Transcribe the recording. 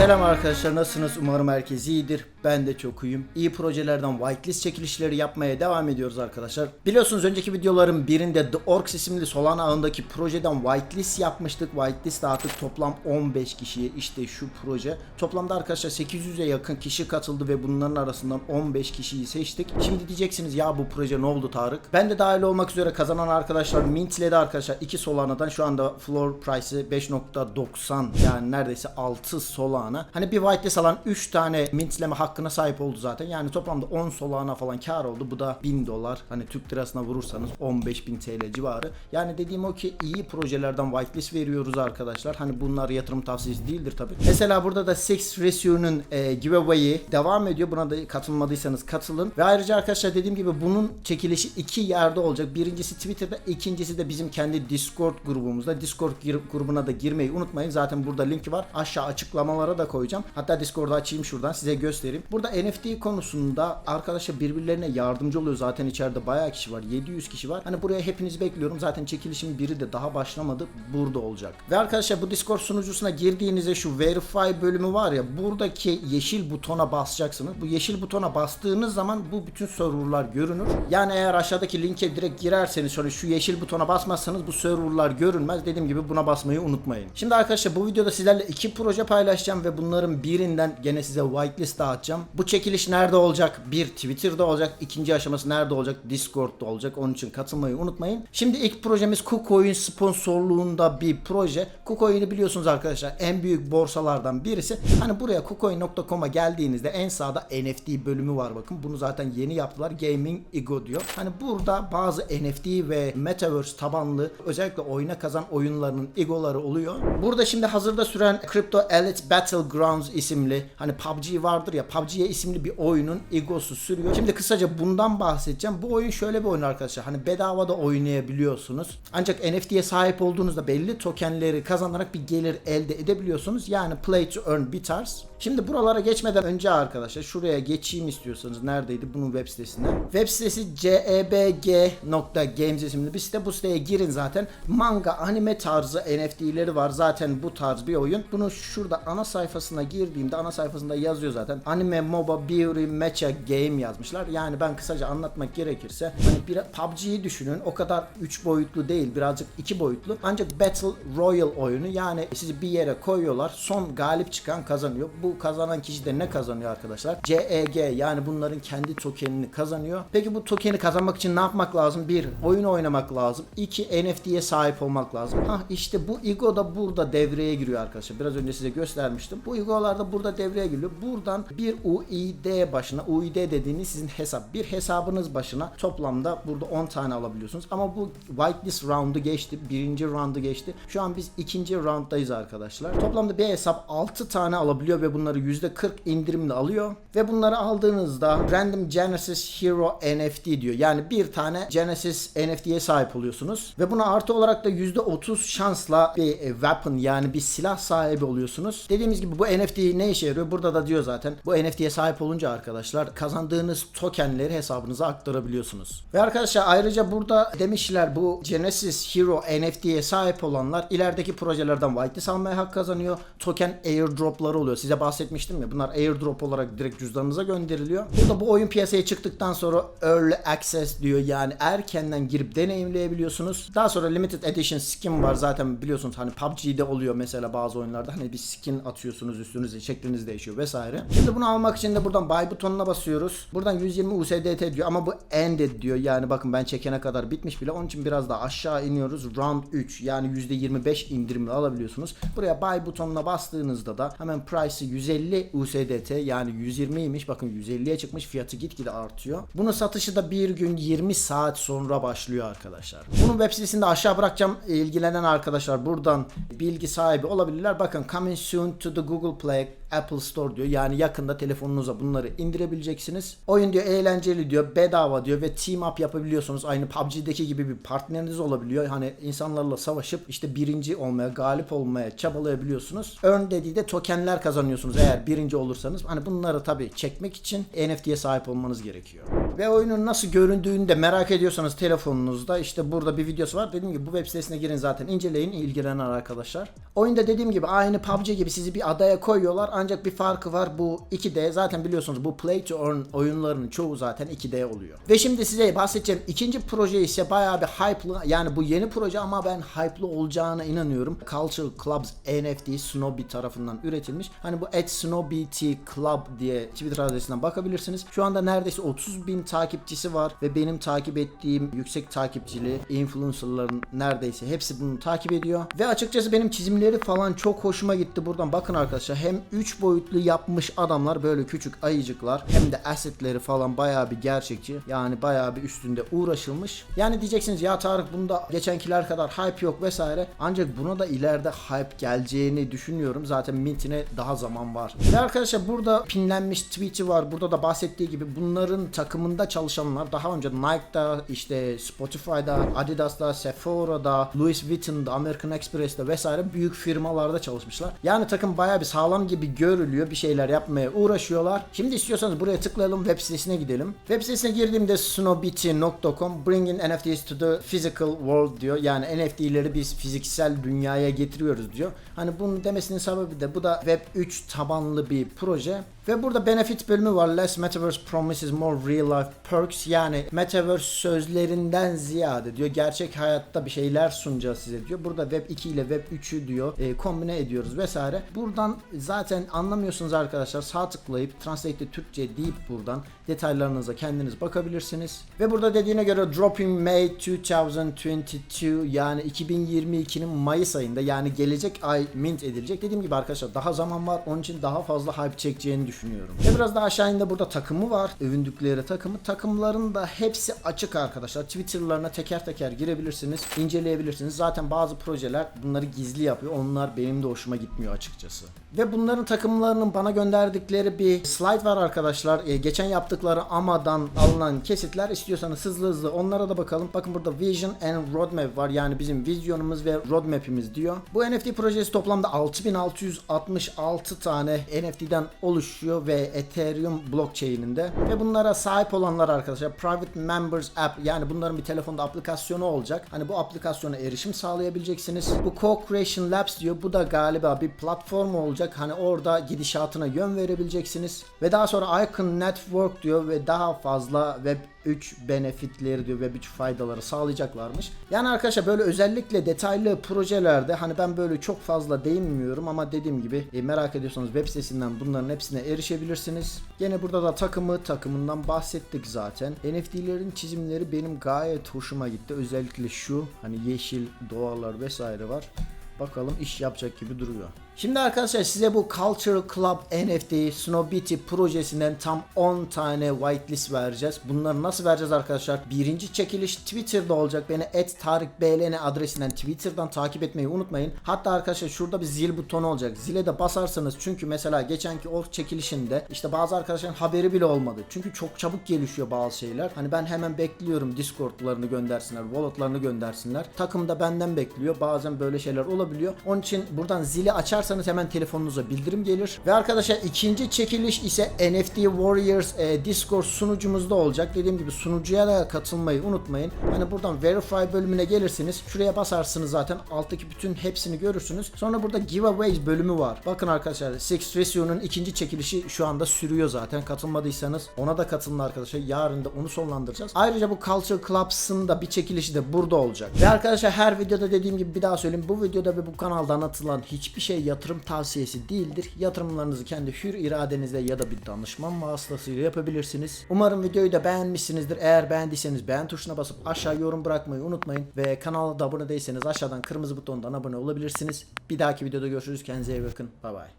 Selam arkadaşlar nasılsınız? Umarım herkes iyidir. Ben de çok iyiyim. İyi projelerden whitelist çekilişleri yapmaya devam ediyoruz arkadaşlar. Biliyorsunuz önceki videoların birinde The Orcs isimli Solana ağındaki projeden whitelist yapmıştık. Whitelist dağıttık toplam 15 kişiye. İşte şu proje. Toplamda arkadaşlar 800'e yakın kişi katıldı ve bunların arasından 15 kişiyi seçtik. Şimdi diyeceksiniz ya bu proje ne oldu Tarık? Ben de dahil olmak üzere kazanan arkadaşlar mintledi arkadaşlar. 2 Solana'dan şu anda floor price'ı 5.90 yani neredeyse 6 Solana. Hani bir whitelist alan 3 tane mintleme hakkına sahip oldu zaten. Yani toplamda 10 Solana falan kar oldu. Bu da 1000 dolar. Hani Türk lirasına vurursanız 15.000 TL civarı. Yani dediğim o ki iyi projelerden whitelist veriyoruz arkadaşlar. Hani bunlar yatırım tavsiyesi değildir tabi. Mesela burada da Six Ratio'nun e, giveaway'i devam ediyor. Buna da katılmadıysanız katılın. Ve ayrıca arkadaşlar dediğim gibi bunun çekilişi iki yerde olacak. Birincisi Twitter'da, ikincisi de bizim kendi Discord grubumuzda. Discord grubuna da girmeyi unutmayın. Zaten burada linki var. Aşağı açıklamalara da koyacağım. Hatta Discord'u açayım şuradan size göstereyim. Burada NFT konusunda arkadaşlar birbirlerine yardımcı oluyor. Zaten içeride bayağı kişi var. 700 kişi var. Hani buraya hepinizi bekliyorum. Zaten çekilişin biri de daha başlamadı. Burada olacak. Ve arkadaşlar bu Discord sunucusuna girdiğinizde şu Verify bölümü var ya buradaki yeşil butona basacaksınız. Bu yeşil butona bastığınız zaman bu bütün serverlar görünür. Yani eğer aşağıdaki linke direkt girerseniz şöyle şu yeşil butona basmazsanız bu serverlar görünmez. Dediğim gibi buna basmayı unutmayın. Şimdi arkadaşlar bu videoda sizlerle iki proje paylaşacağım ve bunların birinden gene size whitelist dağıtacağım. Bu çekiliş nerede olacak? Bir Twitter'da olacak. İkinci aşaması nerede olacak? Discord'da olacak. Onun için katılmayı unutmayın. Şimdi ilk projemiz KuCoin sponsorluğunda bir proje. KuCoin'i biliyorsunuz arkadaşlar en büyük borsalardan birisi. Hani buraya kucoin.com'a geldiğinizde en sağda NFT bölümü var bakın. Bunu zaten yeni yaptılar. Gaming Ego diyor. Hani burada bazı NFT ve Metaverse tabanlı özellikle oyuna kazan oyunlarının egoları oluyor. Burada şimdi hazırda süren Crypto Elite Battlegrounds isimli hani PUBG vardır ya PUBG'ye isimli bir oyunun egosu sürüyor. Şimdi kısaca bundan bahsedeceğim. Bu oyun şöyle bir oyun arkadaşlar. Hani bedava da oynayabiliyorsunuz. Ancak NFT'ye sahip olduğunuzda belli tokenleri kazanarak bir gelir elde edebiliyorsunuz. Yani play to earn bir tarz. Şimdi buralara geçmeden önce arkadaşlar şuraya geçeyim istiyorsanız neredeydi bunun web sitesine. Web sitesi cebg.games isimli bir site. Bu siteye girin zaten. Manga, anime tarzı NFT'leri var. Zaten bu tarz bir oyun. Bunu şurada ana sayfasına girdiğimde ana sayfasında yazıyor zaten. Anime, MOBA, Beauty, Mecha, Game yazmışlar. Yani ben kısaca anlatmak gerekirse hani bir PUBG'yi düşünün. O kadar 3 boyutlu değil. Birazcık 2 boyutlu. Ancak Battle Royale oyunu. Yani sizi bir yere koyuyorlar. Son galip çıkan kazanıyor. Bu kazanan kişi de ne kazanıyor arkadaşlar? CEG yani bunların kendi tokenini kazanıyor. Peki bu tokeni kazanmak için ne yapmak lazım? Bir, oyun oynamak lazım. İki, NFT'ye sahip olmak lazım. Ha işte bu ego da burada devreye giriyor arkadaşlar. Biraz önce size göstermiştim. Bu egolar da burada devreye giriyor. Buradan bir UID başına, UID dediğiniz sizin hesap. Bir hesabınız başına toplamda burada 10 tane alabiliyorsunuz. Ama bu whitelist round'u geçti. Birinci round'u geçti. Şu an biz ikinci round'dayız arkadaşlar. Toplamda bir hesap 6 tane alabiliyor ve bunları %40 indirimle alıyor. Ve bunları aldığınızda Random Genesis Hero NFT diyor. Yani bir tane Genesis NFT'ye sahip oluyorsunuz. Ve buna artı olarak da %30 şansla bir e, weapon yani bir silah sahibi oluyorsunuz. Dediğimiz gibi bu NFT ne işe yarıyor? Burada da diyor zaten. Bu NFT'ye sahip olunca arkadaşlar kazandığınız tokenleri hesabınıza aktarabiliyorsunuz. Ve arkadaşlar ayrıca burada demişler bu Genesis Hero NFT'ye sahip olanlar ilerideki projelerden whitelist almaya hak kazanıyor. Token airdropları oluyor. Size bahsetmiştim ya bunlar airdrop olarak direkt cüzdanınıza gönderiliyor. Burada bu oyun piyasaya çıktıktan sonra early access diyor yani erkenden girip deneyimleyebiliyorsunuz. Daha sonra limited edition skin var zaten biliyorsunuz hani PUBG'de oluyor mesela bazı oyunlarda hani bir skin atıyorsunuz üstünüze şekliniz değişiyor vesaire. Şimdi bunu almak için de buradan buy butonuna basıyoruz. Buradan 120 USDT diyor ama bu ended diyor yani bakın ben çekene kadar bitmiş bile onun için biraz daha aşağı iniyoruz. Round 3 yani %25 indirimli alabiliyorsunuz. Buraya buy butonuna bastığınızda da hemen price'ı 150 USDT yani 120'ymiş bakın 150'ye çıkmış fiyatı gitgide artıyor. Bunun satışı da bir gün 20 saat sonra başlıyor arkadaşlar. Bunun web sitesinde aşağı bırakacağım ilgilenen arkadaşlar buradan bilgi sahibi olabilirler. Bakın coming soon to the Google Play Apple Store diyor. Yani yakında telefonunuza bunları indirebileceksiniz. Oyun diyor eğlenceli diyor, bedava diyor ve team up yapabiliyorsunuz. Aynı PUBG'deki gibi bir partneriniz olabiliyor. Hani insanlarla savaşıp işte birinci olmaya, galip olmaya çabalayabiliyorsunuz. Earn dediği de tokenler kazanıyorsunuz eğer birinci olursanız. Hani bunları tabii çekmek için NFT'ye sahip olmanız gerekiyor. Ve oyunun nasıl göründüğünü de merak ediyorsanız telefonunuzda işte burada bir videosu var. Dediğim gibi bu web sitesine girin zaten inceleyin ilgilenen arkadaşlar. Oyunda dediğim gibi aynı PUBG gibi sizi bir adaya koyuyorlar ancak bir farkı var bu 2D zaten biliyorsunuz bu play to earn oyunlarının çoğu zaten 2D oluyor. Ve şimdi size bahsedeceğim ikinci proje ise bayağı bir hype'lı yani bu yeni proje ama ben hype'lı olacağına inanıyorum. Cultural Clubs NFT Snobby tarafından üretilmiş. Hani bu at Snobby Club diye Twitter adresinden bakabilirsiniz. Şu anda neredeyse 30 bin takipçisi var ve benim takip ettiğim yüksek takipçili influencerların neredeyse hepsi bunu takip ediyor. Ve açıkçası benim çizimleri falan çok hoşuma gitti. Buradan bakın arkadaşlar hem 3 boyutlu yapmış adamlar böyle küçük ayıcıklar hem de assetleri falan bayağı bir gerçekçi. Yani bayağı bir üstünde uğraşılmış. Yani diyeceksiniz ya Tarık bunda geçenkiler kadar hype yok vesaire. Ancak buna da ileride hype geleceğini düşünüyorum. Zaten Mint'ine daha zaman var. Ve arkadaşlar burada pinlenmiş tweet'i var. Burada da bahsettiği gibi bunların takımında çalışanlar daha önce Nike'da işte Spotify'da, Adidas'ta, Sephora'da, Louis Vuitton'da, American Express'te vesaire büyük firmalarda çalışmışlar. Yani takım bayağı bir sağlam gibi görülüyor. Bir şeyler yapmaya uğraşıyorlar. Şimdi istiyorsanız buraya tıklayalım web sitesine gidelim. Web sitesine girdiğimde snowbitty.com bringing NFTs to the physical world diyor. Yani NFT'leri biz fiziksel dünyaya getiriyoruz diyor. Hani bunun demesinin sebebi de bu da Web 3 tabanlı bir proje. Ve burada benefit bölümü var. Less Metaverse promises more real life perks. Yani Metaverse sözlerinden ziyade diyor. Gerçek hayatta bir şeyler sunacağız size diyor. Burada Web 2 ile Web 3'ü diyor e, kombine ediyoruz vesaire. Buradan zaten anlamıyorsunuz arkadaşlar. Sağ tıklayıp Translate'de Türkçe deyip buradan detaylarınıza kendiniz bakabilirsiniz. Ve burada dediğine göre Dropping May 2022 yani 2022'nin Mayıs ayında yani gelecek ay mint edilecek. Dediğim gibi arkadaşlar daha zaman var. Onun için daha fazla hype çekeceğini düşünüyorum. Ve biraz daha aşağı inde burada takımı var. Övündükleri takımı. Takımların da hepsi açık arkadaşlar. Twitter'larına teker teker girebilirsiniz. inceleyebilirsiniz. Zaten bazı projeler bunları gizli yapıyor. Onlar benim de hoşuma gitmiyor açıkçası. Ve bunların takımlarının bana gönderdikleri bir slide var arkadaşlar. Ee, geçen yaptıkları AMA'dan alınan kesitler istiyorsanız hızlı hızlı onlara da bakalım. Bakın burada Vision and Roadmap var. Yani bizim vizyonumuz ve roadmap'imiz diyor. Bu NFT projesi toplamda 6666 tane NFT'den oluşuyor ve Ethereum blockchain'inde. Ve bunlara sahip olanlar arkadaşlar Private Members App yani bunların bir telefonda aplikasyonu olacak. Hani bu aplikasyona erişim sağlayabileceksiniz. Bu Co-Creation Labs diyor. Bu da galiba bir platform olacak. Hani orada gidişatına yön verebileceksiniz. Ve daha sonra Icon Network diyor ve daha fazla web 3 benefitleri diyor ve 3 faydaları sağlayacaklarmış. Yani arkadaşlar böyle özellikle detaylı projelerde hani ben böyle çok fazla değinmiyorum ama dediğim gibi e, merak ediyorsanız web sitesinden bunların hepsine erişebilirsiniz. Yine burada da takımı takımından bahsettik zaten. NFT'lerin çizimleri benim gayet hoşuma gitti. Özellikle şu hani yeşil doğalar vesaire var. Bakalım iş yapacak gibi duruyor. Şimdi arkadaşlar size bu Cultural Club NFT Snowbitty projesinden tam 10 tane whitelist vereceğiz. Bunları nasıl vereceğiz arkadaşlar? Birinci çekiliş Twitter'da olacak. Beni @tarikbln adresinden Twitter'dan takip etmeyi unutmayın. Hatta arkadaşlar şurada bir zil butonu olacak. Zile de basarsanız çünkü mesela geçenki o çekilişinde işte bazı arkadaşların haberi bile olmadı. Çünkü çok çabuk gelişiyor bazı şeyler. Hani ben hemen bekliyorum Discord'larını göndersinler, wallet'larını göndersinler. Takım da benden bekliyor. Bazen böyle şeyler olabiliyor. Onun için buradan zili açarsanız hemen telefonunuza bildirim gelir. Ve arkadaşlar ikinci çekiliş ise NFT Warriors e, Discord sunucumuzda olacak. Dediğim gibi sunucuya da katılmayı unutmayın. Hani buradan Verify bölümüne gelirsiniz. Şuraya basarsınız zaten. Alttaki bütün hepsini görürsünüz. Sonra burada Giveaways bölümü var. Bakın arkadaşlar Six Ratio'nun ikinci çekilişi şu anda sürüyor zaten. Katılmadıysanız ona da katılın arkadaşlar. Yarın da onu sonlandıracağız. Ayrıca bu Culture Clubs'ın da bir çekilişi de burada olacak. Ve arkadaşlar her videoda dediğim gibi bir daha söyleyeyim. Bu videoda ve bu kanalda anlatılan hiçbir şey yatırım tavsiyesi değildir. Yatırımlarınızı kendi hür iradenizle ya da bir danışman vasıtasıyla yapabilirsiniz. Umarım videoyu da beğenmişsinizdir. Eğer beğendiyseniz beğen tuşuna basıp aşağı yorum bırakmayı unutmayın. Ve kanala da abone değilseniz aşağıdan kırmızı butondan abone olabilirsiniz. Bir dahaki videoda görüşürüz. Kendinize iyi bakın. Bay bay.